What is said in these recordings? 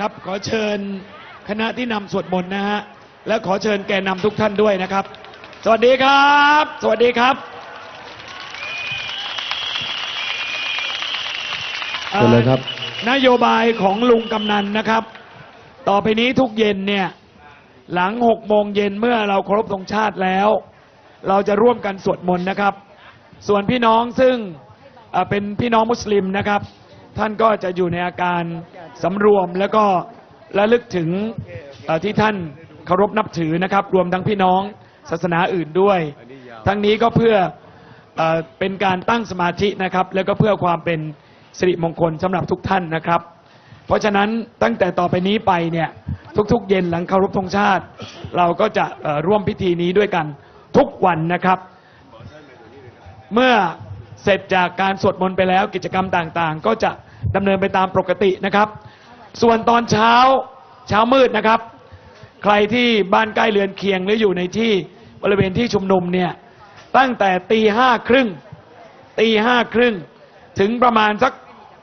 ครับขอเชิญคณะที่นำสวดมนต์นะฮะและขอเชิญแกนนำทุกท่านด้วยนะครับ สวัสดีครับ สวัสดีครับเชิญเลยครับ นโยบายของลุงกำนันนะครับ ต่อไปนี้ทุกเย็นเนี่ยหลังหกโมงเย็นเมื่อเราเคารพธงชาติแล้ว เราจะร่วมกันสวดมนต์นะครับ ส่วนพี่น้องซึ่งเอ่อเป็นพี่น้องมุสลิมนะครับ ท่านก็จะอยู่ในอาการ สำรวมแล้วก็ระลึกถึงที่ท่านเคารพนับถือนะครับ รวมทั้งพี่น้องศาสนาอื่นด้วย ทั้งนี้ก็เพื่อเอเป็นการตั้งสมาธินะครับ แล้วก็เพื่อความเป็นสิริมงคลสำหรับทุกท่านนะครับ เพราะฉะนั้นตั้งแต่ต่อไปนี้ไปเนี่ยทุกๆ เย็นหลังเคารพธงชาติ เราก็จะร่วมพิธีนี้ด้วยกันทุกวันนะครับ เมื่อเสร็จจากการสวดมนต์ไปแล้วกิจกรรมต่างๆ ก็จะดำเนินไปตามปกตินะครับ ส่วนตอนเช้าเช้ามืดนะครับ ใครที่บ้านใกล้เรือนเคียงหรืออยู่ในที่บริเวณที่ชุมนุมเนี่ยตั้งแต่ตีห้าครึ่งตีห้าครึ่งถึงประมาณสัก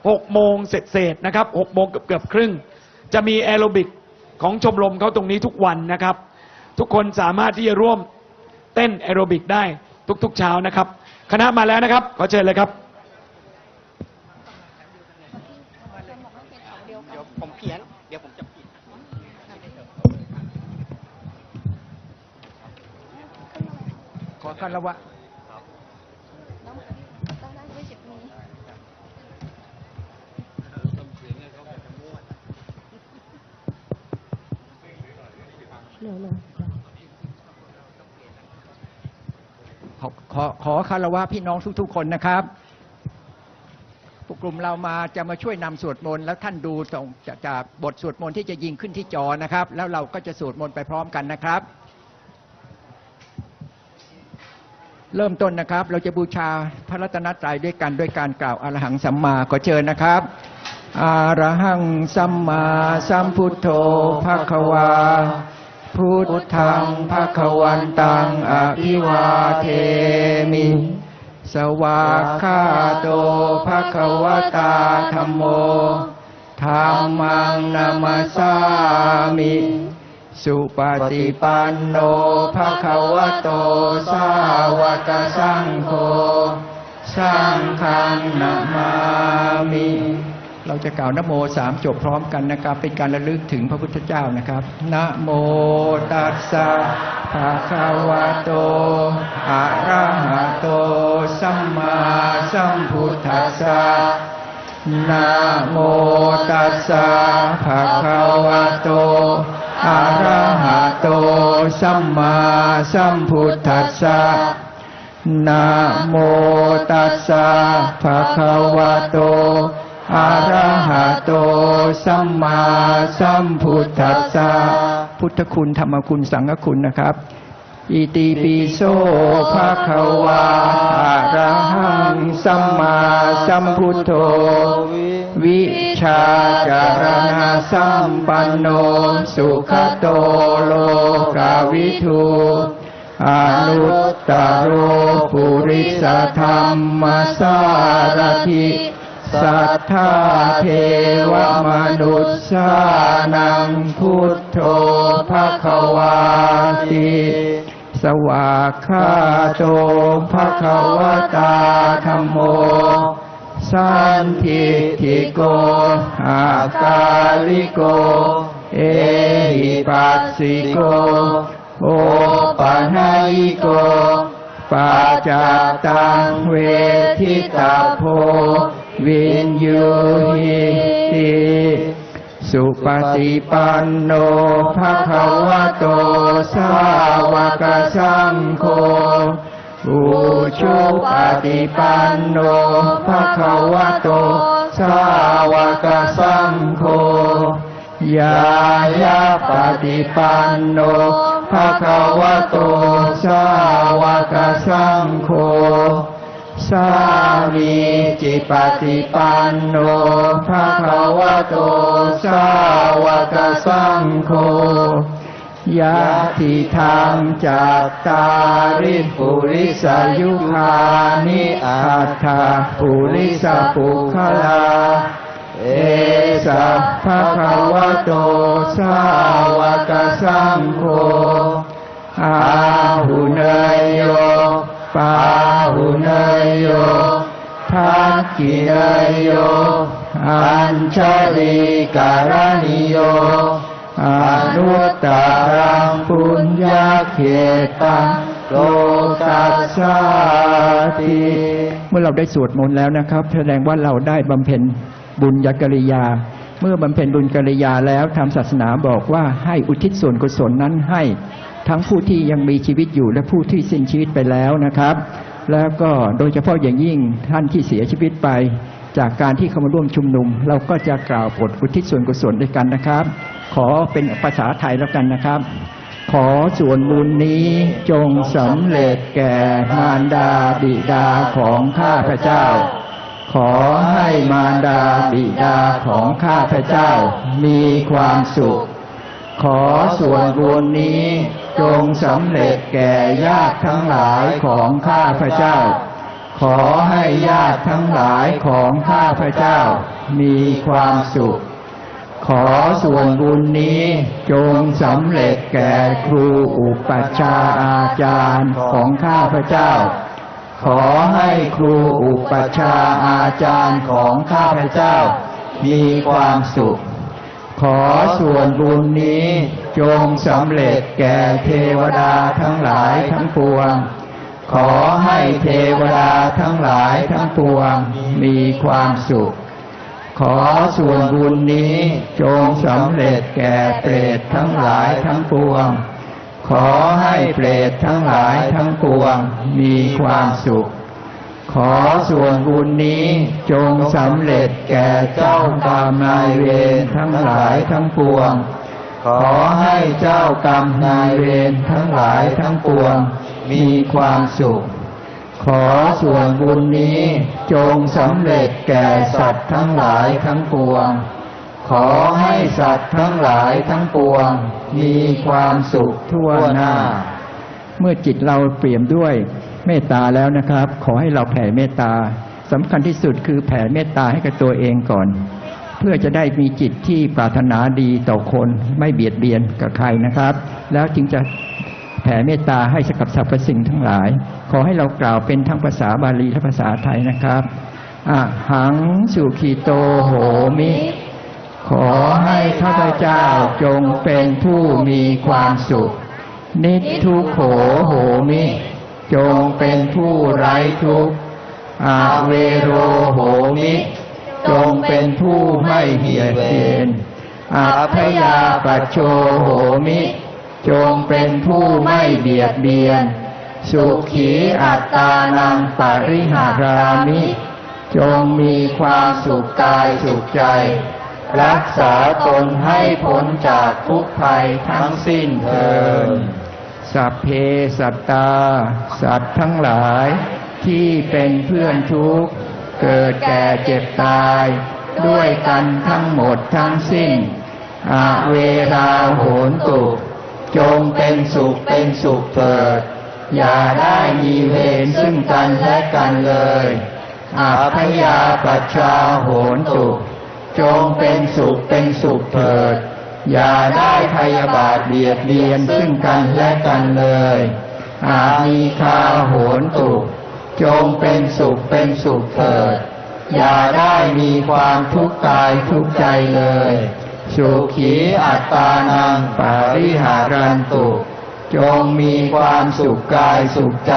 หกโมงเสร็จๆนะครับหกโมงเกือบเกือบครึ่ง จะมีแอโรบิกของชมรมเขาตรงนี้ทุกวันนะครับ ทุกคนสามารถที่จะร่วมเต้นแอโรบิกได้ทุกๆเช้านะครับ คณะมาแล้วนะครับ ขอเชิญเลยครับ เดี๋ยวผมเขียน เดี๋ยวผมจะผิด ขอ คารวะขอขอขอคารวะพี่น้องทุกๆคนนะครับพวกกลุ่มเรามาจะมาช่วยนำสวดมนต์แล้วท่านดูส่งจากจากบทสวดมนต์ที่จะยิงขึ้นที่จอนะครับ แล้วเราก็จะสวดมนต์ไปพร้อมกันนะครับ เริ่มต้นนะครับ เราจะบูชาพระรัตนตรัยด้วยกันด้วยการกล่าวอรหังสัมมาขอเชิญนะครับอรหังสัมมาสัมพุทโธภควา พุทธังภควันตังอภิวาเทมิ สวากขาโตภควตาธรรมโมธรรมังนามาสามิ สุปฏิปันโนภะคะวะโต สาวกสังโฆสังฆังนามามิ เราจะกล่าวนโมสามจบพร้อมกันนะครับ เป็นการระลึกถึงพระพุทธเจ้านะครับ นะโมตัสสะภะคะวะโต อะระหะโต สัมมาสัมพุทธัสสะนะโมตัสสะภะคะวะโต อะระหะโตสัมมาสัมพุทธัสสะนะโมตัสสะภะคะวะโตอะระหะโตสัมมาสัมพุทธัสสะพุทธคุณธรรมคุณสังฆคุณนะครับ อิติปิโสภะคะวะอะระหังสัมมาสัมพุทโธ วิชาจารณะสัมปันโนสุขโตโลกาวิทูอนุตตโรปุริสธรรมสารถิสัทธาเทวมนุษย์สานังพุทโธภะคะวาติสวากขาโตภะคะวตาธรรมโม สันทิทิโกอากาลิโก เอหิปัสสิโก โอปัญญิโกปัจจตังเวทิตาโพวินยูหิติสุปฏิปันโนภะคะวะโตสาวกสังโฆ อุชุปฏิปันโนภะคะวะโต สาวกสังโฆยายาปฏิปันโนภะคะวะโต สาวกสังโฆสามีจิปฏิปันโนภะคะวะโต สาวกสังโฆ ยะติธรรมจัตตาริปุริสายุคานิอัตถาปุริสปุคลาเอเอสะภะคะวะโตสาวกสังโฆอาหุเนยโยปาหุเนยโยทักขิเนยโย อัญชลีการณิโย อนุตตรังปุญญาเขตังโลกัสสาติเมื่อเราได้สวดมนต์แล้วนะครับ แสดงว่าเราได้บำเพ็ญบุญญกริยา เมื่อบำเพ็ญบุญกริยาแล้วทางศาสนาบอกว่าให้อุทิศส่วนกุศลนั้นให้ทั้งผู้ที่ยังมีชีวิตอยู่และผู้ที่สิ้นชีวิตไปแล้วนะครับ แล้วก็โดยเฉพาะอย่างยิ่งท่านที่เสียชีวิตไป จากการที่เข้ามาร่วมชุมนุม เราก็จะกล่าวบทอุทิศส่วนกุศลด้วยกันนะครับ ขอเป็นภาษาไทยแล้วกันนะครับ ขอส่วนบุญนี้จงสำเร็จแก่มารดาบิดาของข้าพเจ้า ขอให้มารดาบิดาของข้าพเจ้า มีความสุข ขอส่วนบุญนี้จงสำเร็จแก่ญาติทั้งหลายของข้าพเจ้า ขอให้ญาติทั้งหลายของข้าพเจ้า มีความสุข ขอส่วนบุญนี้จงสำเร็จแก่ครูอุปชาอาจารย์ของข้าพเจ้า ขอให้ครูอุปชาอาจารย์ของข้าพเจ้า มีความสุข ขอส่วนบุญนี้จงสำเร็จแก่เทวดาทั้งหลายทั้งปวง ขอให้เทวดาทั้งหลายทั้งปวงมีความสุข ขอส่วนบุญนี้จงสำเร็จแก่เปรตทั้งหลายทั้งปวง ขอให้เปรตทั้งหลายทั้งปวงมีความสุข ขอส่วนบุญนี้จงสำเร็จแก่เจ้ากรรมนายเวรทั้งหลายทั้งปวง ขอให้เจ้ากรรมนายเวรทั้งหลายทั้งปวง มีความสุข ขอส่วนบุญนี้จงสำเร็จแก่สัตว์ทั้งหลายทั้งปวง ขอให้สัตว์ทั้งหลายทั้งปวง มีความสุขทั่วหน้า เมื่อจิตเราเปลี่ยมด้วยเมตตาแล้วนะครับ ขอให้เราแผ่เมตตาสำคัญที่สุดคือแผ่เมตตาให้กับตัวเองก่อน เพื่อจะได้มีจิตที่ปรารถนาดีต่อคนไม่เบียดเบียนกับใครนะครับ แล้วจึงจะแผ่เมตตาให้กับสรรพสิ่งทั้งหลาย ขอให้เรากล่าวเป็นทั้งภาษาบาลีและภาษาไทยนะครับอะหังสุขีโตโหมิ ขอให้ข้าพเจ้าจงเป็นผู้มีความสุข นิทุโขโหมิ จงเป็นผู้ไร้ทุกข์อาเวโรโหมิ จงเป็นผู้ไม่เบียดเบียนอาพยาปัจโชโหมิ จงเป็นผู้ไม่เบียดเบียน สุขีอัตตานังปริหารามิ จงมีความสุขกายสุขใจ รักษาตนให้พ้นจากทุกภัยทั้งสิ้นเถิดสัพเพสัตตา สัตว์ทั้งหลาย ที่เป็นเพื่อนทุกข์ เกิดแก่เจ็บตาย ด้วยกันทั้งหมดทั้งสิ้นอาเวราโหนตุ จงเป็นสุขเป็นสุขเถิด อย่าได้มีเวรซึ่งกันและกันเลยอาพยาปัชชาโหนตุจงเป็นสุขเป็นสุขเถิด อย่าได้พยาบาทเบียดเบียนซึ่งกันและกันเลยอามีคาโหนตุจงเป็นสุขเป็นสุขเถิด อย่าได้มีความทุกข์กายทุกข์ใจเลย สุขีอัตตานังปาริหารันตุ จงมีความสุขกายสุขใจ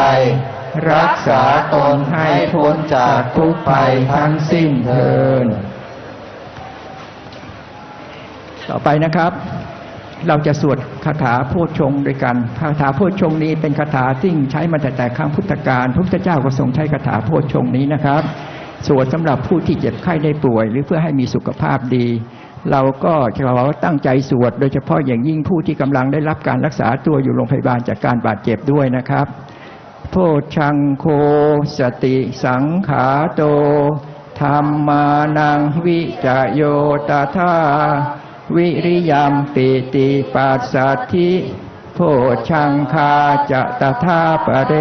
รักษาตนให้พ้นจากทุกภัยทั้งสิ้นเทินต่อไปนะครับ เราจะสวดคาถาโพชงด้วยกันคาถาโพชงนี้เป็นคาถาที่ใช้มาแต่แต่ครั้งพุทธกาลพระพุทธเจ้าก็ทรงใช้คาถาโพชงนี้นะครับสวดสำหรับผู้ที่เจ็บไข้ได้ป่วย หรือเพื่อให้มีสุขภาพดี เราก็ขอตั้งใจสวด โดยเฉพาะอย่างยิ่งผู้ที่กำลังได้รับการรักษาตัวอยู่โรงพยาบาลจากการบาดเจ็บด้วยนะครับ โพชังโคสติสังขาโตธรรมานังวิจโยตถาวิริยมปิติปัสสัทธิโพชังคาจะตถาปะเร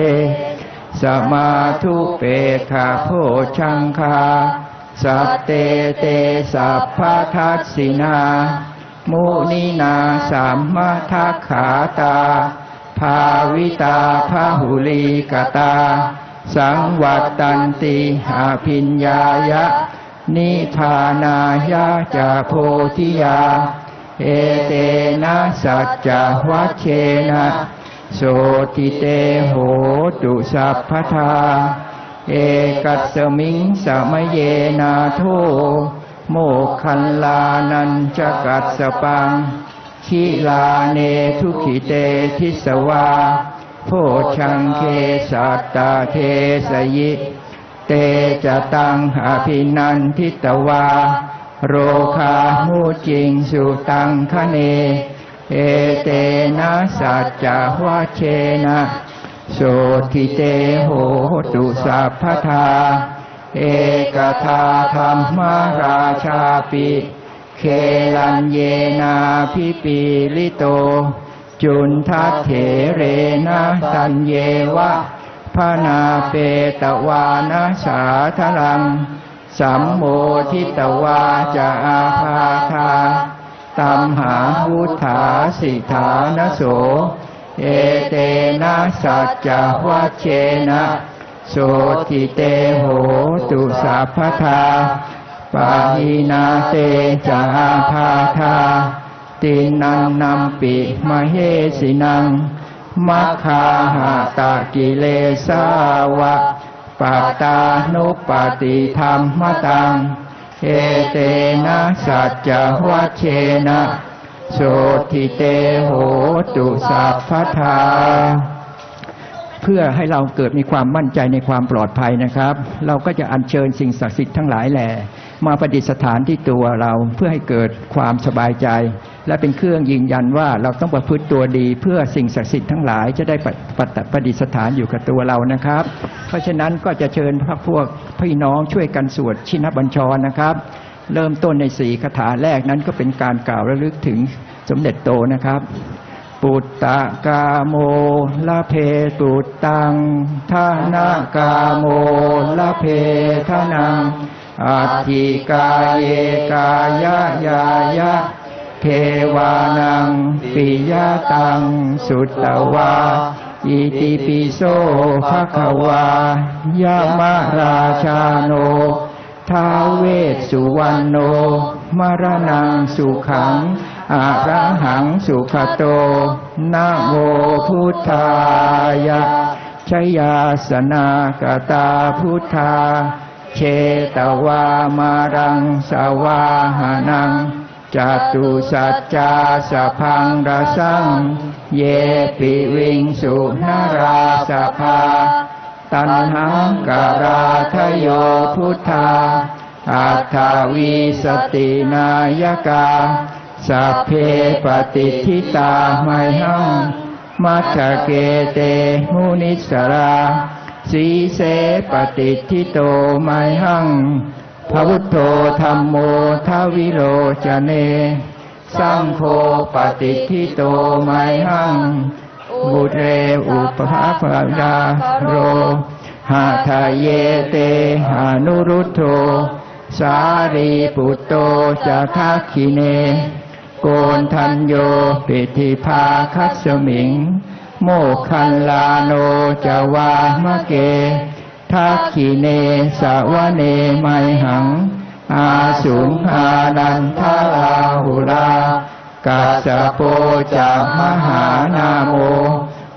สมาธุเปขาโพชังคา สัตเตเตสัพพทัสสินามุนินาสัมมาทักขาตา ภาวิตาพหุลีกตา สังวัตตันติอาภิญญายะ นิพานายะจะโพธิยา เอเตนะสัจจวัชเชนะ โสติเตโหตุสัพพทา เอกัสมิงสมเยนาโทโมกขันลานันจกัสสปังขีลาเนทุขิเตทิสวา โพชังเคสัตตาเทสยิ เตจะตังอภินันทิตวา โรคามุจิงสุตังคะเน เอเตนะสัจจวะเชนะ โสทิเตโหตุสัพพทา เอกทาธรรมราชาปิ เคลันเยนาพิปีลิโต จุนทัตเถเรนะตันเยวะพนาเปตวานาสาทลัง สัมโมทิตวาจะอาภาธาตัมหาพุทธาสิทานโส เอเตนะสัจจวัชเชนะโสติเตโหตุสัพพทาปาหินาเตจาภาธาตินันนัมปิมเหสินังมัคคาหาตากิเลสาวะปัตตานุปฏิธรรมตัง เอเตนะสัจจวัชเชนะ โสติเตโหตุสัพพทา เพื่อให้เราเกิดมีความมั่นใจในความปลอดภัยนะครับ เราก็จะอัญเชิญสิ่งศักดิ์สิทธิ์ทั้งหลายแหล่มาประดิษฐานที่ตัวเราเพื่อให้เกิดความสบายใจ และเป็นเครื่องยืนยันว่าเราต้องประพฤติตัวดี เพื่อสิ่งศักดิ์สิทธิ์ทั้งหลายจะได้ประประประดิษฐานอยู่กับตัวเรานะครับ เพราะฉะนั้นก็จะเชิญพระพวกพี่น้องช่วยกันสวดชินบัญชรนะครับ เริ่มต้นในสี่คาถาแรกนั้นก็เป็นการกล่าวระลึกถึงสมเด็จโตนะครับปุตตะกาโมละเพตุตังทานากาโมละเพทานังอัตถิกาเยกายะยายะเทวานังปิยะตัง สุตตวาอิติปิโสภะคะวายามะราชาโน ท้าเวสสุวรรณโนมรณังสุขังอะระหังสุขโตนะโมพุทธายะชยาสนากตาพุทธาเชตวามารังสวาหานังจตุสัจจาสพังรสัง เยปิวิงสุนาราสภา ตันหังการาทโยพุทธาอัตถาวีสตินายกาสัพเพปฏิทิตาไมหังมัจจเกเตมุนิสราสีเสปฏิทิโตไมหังพระพุทโธธรรมโมทวิโรจเน สังโฆปฏิทิโตไมหัง บุเรอุปภาปดาโรหาทายเยเตหานุรุตโธสารีปุตโตจะทักขิเน โกนทันโยปิธิภาคัสมิง โมกขันลาโนจะวามะเกทักขิเนสาวเนไมหัง อาสุงอาดันทาลาหุลา กัสสะโปจะมหานาโม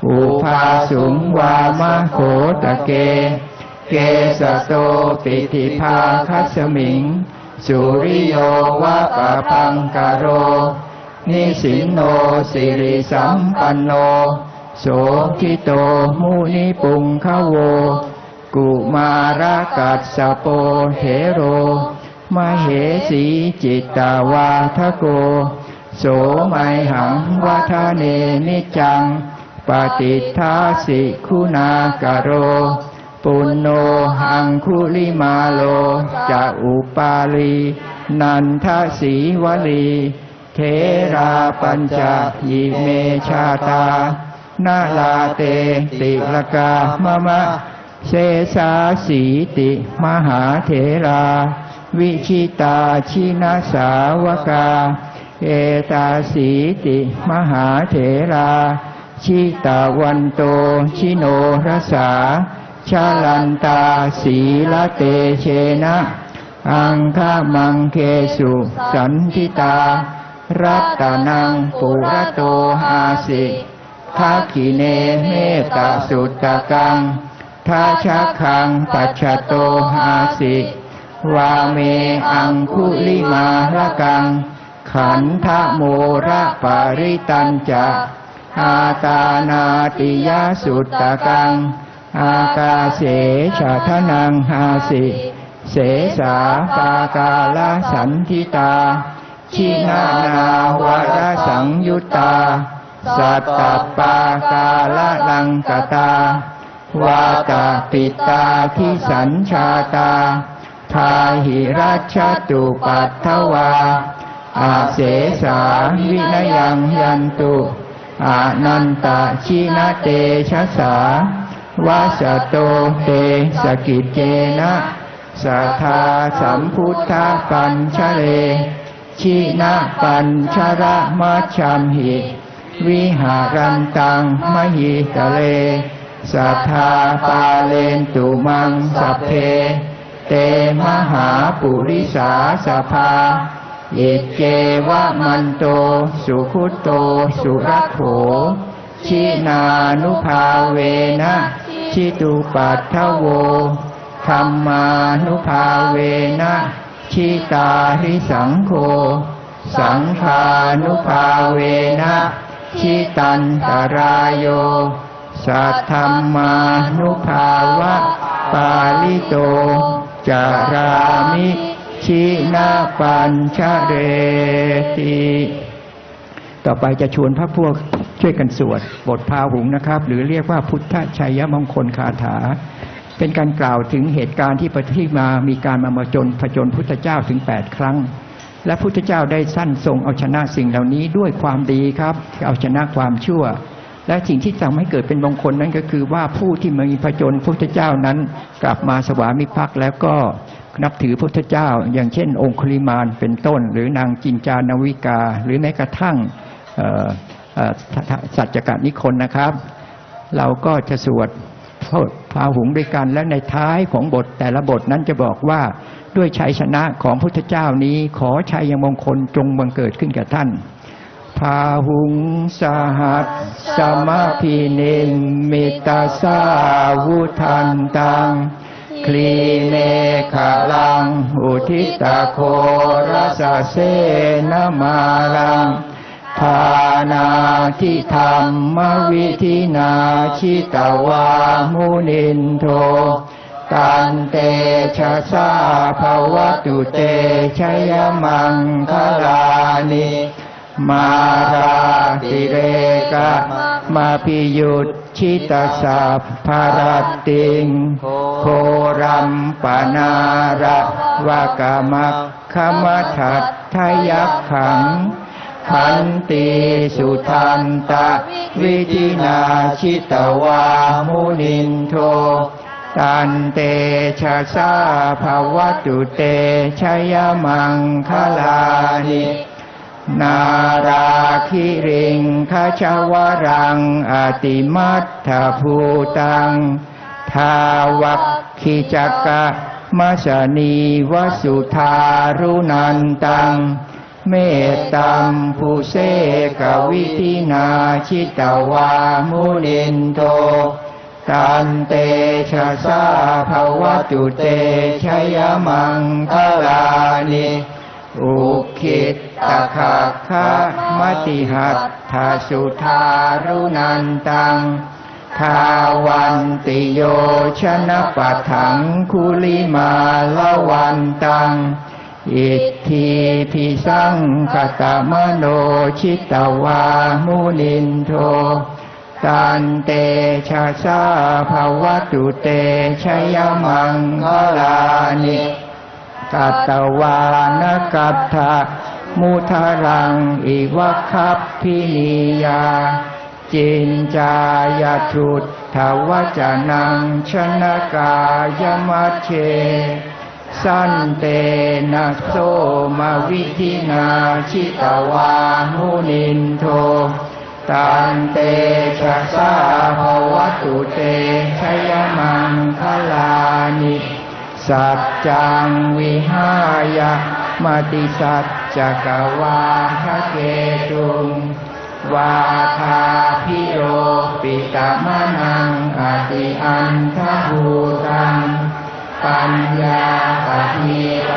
อุภาสุงวามะโคตะเก เกสะโตปิธิภาคัสมิง สุริโยวะปะพังกโร นิสินโนสิริสัมปันโน โสทิโตมุนิปุงขโว กุมารกัสสะโปเทโร มเหสีจิตตาวาทโก โสไมหังวัฒเนนิจัง ปฏิทัสสิคุณากโร ปุณโนหังคุลิมาโลจะอุปาลีนันทสีวลีเทราปัญจยิเมชาตานาลาเตติลกามะมะ เสสาสีติมหาเถรา วิชิตาชินาสาวกา เอตาสีติ มหาเถราชิตาวันโต ชิโนรสาชาลันตาสีละเตเชนะ อังคามังเคสุ สันทิตา รัตนังปุระโตอาสิทักขิเนเมตสุตตะกังทัชะคังปัจฉโตอาสิ วาเมอังคุลิมาละกัง ขันธโมระปาริตันจะอาตานาติยาสุตตะกัง อากาเสชาทนังหาสิ เสสาปากาลสันทิตา ชินานาวรสังยุตตา สัตตปากาลลังกตาวาตาปิตาทิสัญชาตา ทาหิรัชตุปัตถวา อาเสสาวินยังยันตุอานันตชินเตชะสาวาสโตเตสกิจเจนะสัทธาสัมพุทธปัญชเล ชินะปัญชระมัชชัมหิ วิหารันตังมหิตะเลสัทธาปาเลนตุมังสัพเพ เตมหาปุริสาสภา อิเจวะมันโต สุขุโต สุรโขชินานุภาเวนะชิตุปัทโวธรรมานุภาเวนะชิตาริสังโฆสังฆานุภาเวนะชิตันตรายโย สัทธรรมานุภาวะ ปาลิโต จารามิ ชินาปัญชเรติต่อไปจะชวนพระพวกช่วยกันสวด บทพาหุงนะครับ หรือเรียกว่าพุทธชัยมงคลคาถา เป็นการกล่าวถึงเหตุการณ์ที่ประที่มามีการมามาจนผจญพุทธเจ้าถึง 8 ครั้ง และพุทธเจ้าได้สั้นทรงเอาชนะสิ่งเหล่านี้ด้วยความดีครับ เอาชนะความชั่ว และสิ่งที่ทำให้เกิดเป็นมงคลนั้นก็คือว่าผู้ที่มีผจญพุทธเจ้านั้น กลับมาสวามิภักดิ์แล้วก็ นับถือพุทธเจ้า อย่างเช่น องคุลิมานเป็นต้น หรือนางจินจานวิกา หรือแม้กระทั่งสัจจกนิคนนะครับ เราก็จะสวดพาหุงด้วยกันและในท้ายของบทแต่ละบทนั้นจะบอกว่าด้วยชัยชนะของพุทธเจ้านี้ขอชัยมงคลจงบังเกิดขึ้นกับท่าน พาหุงสหัสสมาพิเนมิตาสาวุทันตัง คลีเนขาลัง อุทิตาโครสเสนมาลังทานาทิธรรมวิธินาชิตวามุนินโทตันเตชะสาภวตุเตชยมังคลานิ มาราติเรกะมาพิยุตชิตาสัพพารติง โครัมปนาระวากามัคขมัทัตทยักขังขันติสุทันตะ วิธินาชิตวามุนินโทตันเตชะสาภาวตุเตชยมังคลานิ นาราคิริงคาชาวรังอติมัตถภูตัง ทาวัคคิจักกะมัสนีวสุธารุนันตัง เมตตัมภูเสกวิธินาชิตวามุนินโทตันเตชะสาภวตุเตชยมังคลานิ อุคิต ตะคะคะมติหัตถาสุธารุนันตังทาวันติโยชนะปัฏฐังคุลิมาละวันตัง อิทธิพิสังคตมโนชิตวามุนินโทตันเตชะสาภาวตุเตชยมังคลานิกัตตวานกัตถะ มุทารังอิวะคับพินิยา จินจายาทุตถวจนังชนกายมัชเช สันเตนะโสมาวิธินาชิตวามุนินโทตันเตชะสาภวตุเตชยมังคลานิ สัจจังวิหายะมติสัจ จักวาทะเกตุงวาทาพิโรปิตามะนังอติอันทภูตัง ปัญญาปฏิป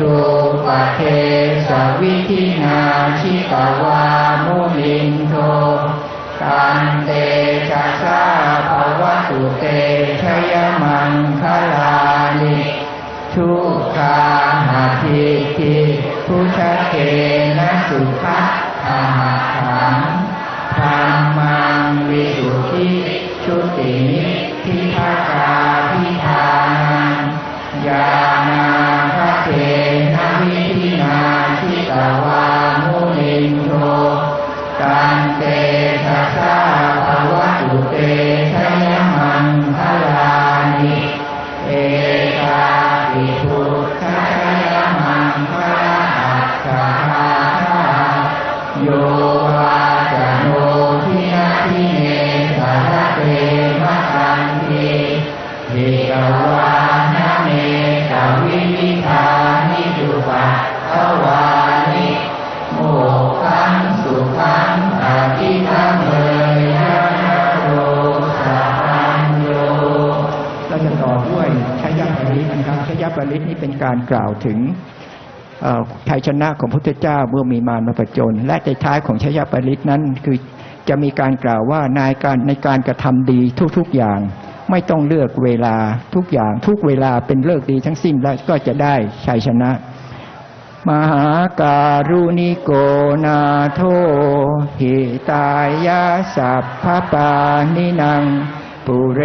อิทุปะเทสวิธินาชิตวามุลินโทตันเตชะสาภวตุเตชยมังคลานิทุกขาหาทิทิพุชเกนะสุขะธรรมขังธรรมังวิสุทธิชุตินิทิภากาพิธานัง ยานาคเทนะวิธินาทิตวามุนินโทตันเตชะสาภวตุเตชย ชยปริตนี่เป็นการกล่าวถึงชัยชนะของพระพุทธเจ้าเมื่อมีมารมาประจน และในท้ายของชยปริตนั้นคือจะมีการกล่าวว่าในการในการกระทำดีทุกๆอย่าง ไม่ต้องเลือกเวลาทุกอย่างทุกเวลาเป็นเลิกดีทั้งสิ้นแล้วก็จะได้ชัยชนะ มหาการุณิโกนาโทหิตายาสัพพปานินัง ปุเร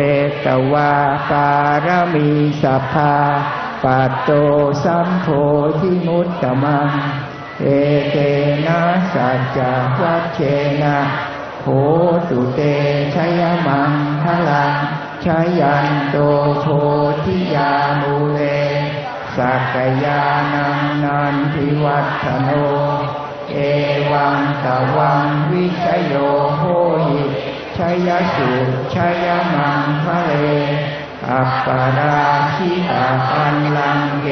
ตวาการมีสัพพา ปัตโตสัมโพธิมุตตมัง เอเตนะสัจจวัชเชนะโหตุเตชยมังพลังชยันโตโพธิยามูเลสักยานังนันทิวัฒโน เอวังตวังวิชโยโหหิชยสุชยมังคะเล อัปปาราชิตาปันลังเก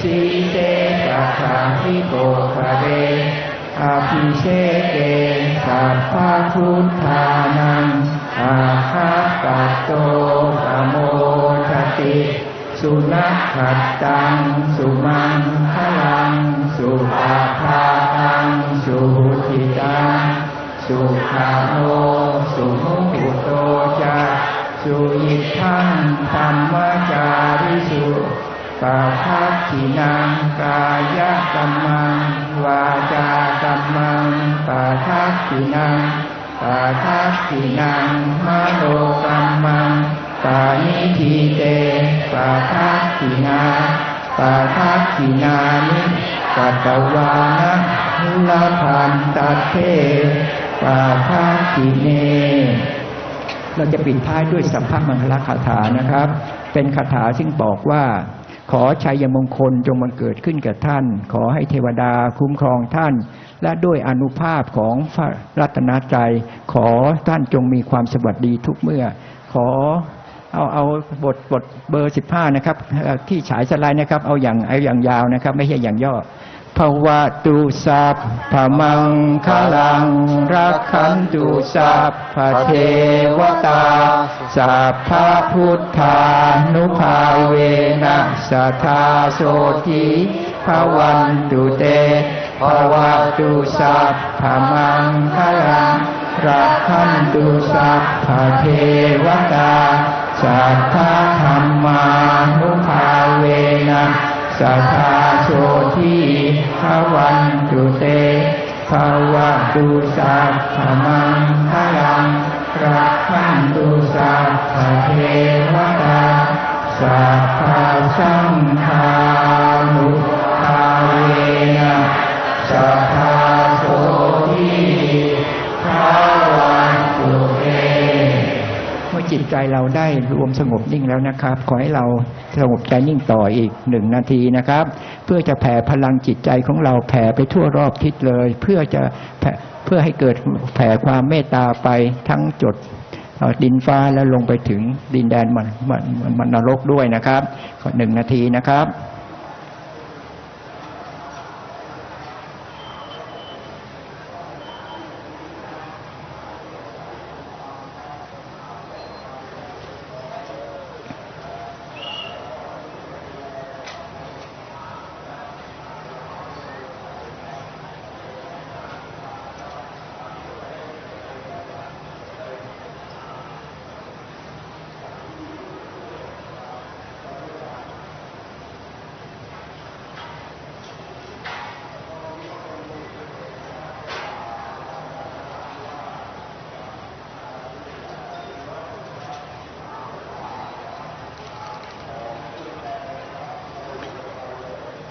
สีเสัทธาทิโกคะเรอภิเชเกสัพพะพุทธานังอาคาปัตโตปโมทติ สุนัขขัดตัง สุมังคลัง สุปาภาตัง สุทิตัง สุขาโนสุมุตุโตจา สุยิทังธรรมจาริสุปาทักขินังกายกรรมังวาจากรรมังปาทักขินังปาทักขินังมโนกรรมังปานิทีเตปาทักขินาปาทักขินานิกัตตวานะลาพันตเทปาทักขิเน เราจะปิดท้ายด้วยสัพพมังคลคาถานะครับ เป็นคาถาซึ่งบอกว่า ขอชัยมงคลจงบังเกิดขึ้นกับท่าน ขอให้เทวดาคุ้มครองท่าน และด้วยอนุภาพของพระรัตนตรัยขอท่านจงมีความสวัสดีทุกเมื่อ ขอเอาเอาบทบทเบอร์สิบห้านะครับ ที่ฉายสไลด์นะครับ เอาอย่างเอาอย่างยาวนะครับ ไม่ใช่อย่างย่อ ภวตุสัพพมังคลังรักขันตุสัพพเทวตาสัพพพุทธานุภาเวนะสัทธาโสทิภวันตุเตภวตุสัพพมังคลังรักขันตุสัพพเทวตาสัทธาธรรมานุภาเวนะ สัทธาโสทีภวันตุเตภาวะตุสัพพมังคลังรักขันตุสัพพเทวตาสัพพสังฆานุภาเวนะสัทธาโสทีภวันตุเต เมื่อจิตใจเราได้รวมสงบนิ่งแล้วนะครับ ขอให้เราสงบใจนิ่งต่ออีกหนึ่งนาทีนะครับ เพื่อจะแผ่พลังจิตใจของเราแผ่ไปทั่วรอบทิศเลย เพื่อจะเพื่อให้เกิดแผ่ความเมตตาไปทั้งจดเอ่อดินฟ้าแล้วลงไปถึงดินแดนมันมันมันนรกด้วยนะครับหนึ่งนาทีนะครับ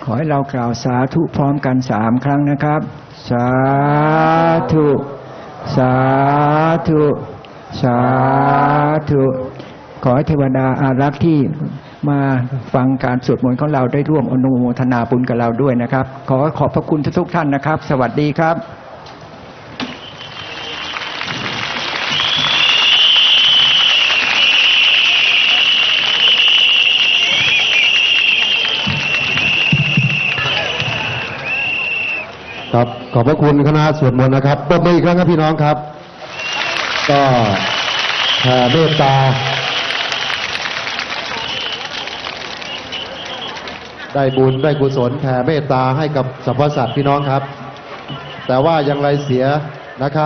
อให้เรากล่าวสาธุพร้อมกันสามครั้งนะครับ สาธุ สาธุ สาธุ ขอให้เทวดาอารักษ์ที่มาฟังการสวดมนต์ของเราได้ร่วมอนุโมทนาบุญกับเราด้วยนะครับ ขอขอบพระคุณทุกท่านนะครับ สวัสดีครับ ขอบพระคุณคณะสวดมนต์นะครับปรบมืออีกครั้งครับพี่น้องครับ ก็แผ่เมตตา ได้บุญได้กุศลแผ่เมตตาให้กับสรรพสัตว์พี่น้องครับ แต่ว่าอย่างไรเสียนะครับ